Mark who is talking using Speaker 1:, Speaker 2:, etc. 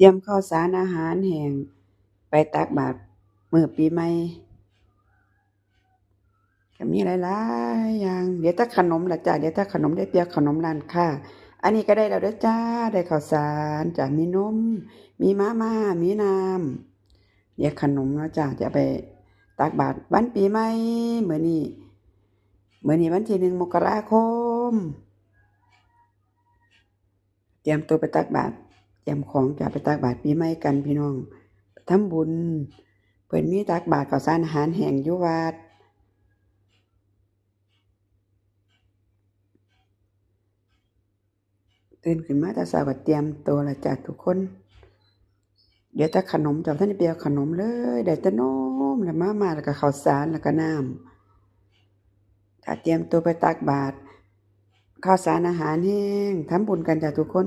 Speaker 1: รียมข้าวสารอาหารแห้งไปตักบาตรมื้อปีใหม่ก็มีหลายๆอย่าง เดี๋ยวแต่ขนมละจ้ะเดี๋ยวแต่ขนมได้เปียกขนมร้านค้าอันนี้ก็ได้แล้วด้จ้า ได้ข้าวสารจ้ะมีนม มีมาม่า มีน้ำเดี๋ยวขนมเนาะจ้ะจะไปตักบาตรวันปีใหม่เหมือนี้มื้อนี้วันที่หนึ่งมกราคม เตรียมตัวไปตักบาตร เตรียมของจะไปตักบาตรปีใหม่กันพี่น้องทำบุญ เพิ่นมีตักบาตรข้าวสารอาหารแห้งอยู่วัดตื่นขึ้นมาแต่เช้าก็เตรียมตัวล้วจ้ะทุกคน เดี๋ยวแต่ขนมจ้ะบ่ทันได้ไปเอาขนมเลยได้แต่นมแล้วมามาแล้วก็ข้าวสารแล้วก็น้ำถ้าเตรียมตัวไปตักบาตรข้าวสารอาหารแห้งทำบุญกันจ้ะทุกคน